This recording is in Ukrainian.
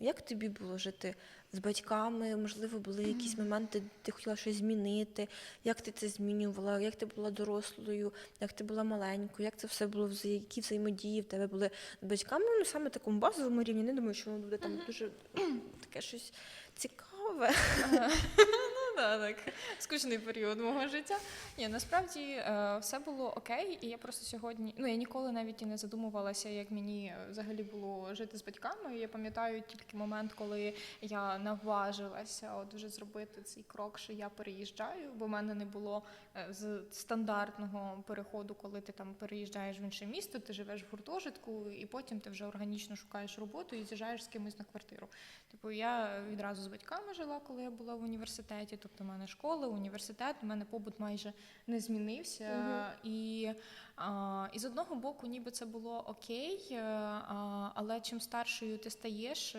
Як тобі було жити з батьками? Можливо, були якісь моменти, де ти хотіла щось змінити? Як ти це змінювала? Як ти була дорослою? Як ти була маленькою? Як це все було які взаємодії в тебе були з батьками? Ну саме такому базовому рівні. Не думаю, що воно буде там дуже таке щось цікаве. Ну так. Скучний період мого життя. Ні, насправді е, все було окей, і я просто сьогодні. Ну я ніколи навіть і не задумувалася, як мені е, взагалі було жити з батьками. Я пам'ятаю тільки момент, коли я наважилася от вже зробити цей крок, що я переїжджаю, бо в мене не було е, з стандартного переходу, коли ти там переїжджаєш в інше місто, ти живеш в гуртожитку, і потім ти вже органічно шукаєш роботу і з'їжджаєш з кимось на квартиру. Типу, я відразу з батьками жила, коли я була в університеті. Тобто, в мене школа, університет, у мене побут майже не змінився. І, а, і з одного боку, ніби це було окей, е, а, але чим старшою ти стаєш,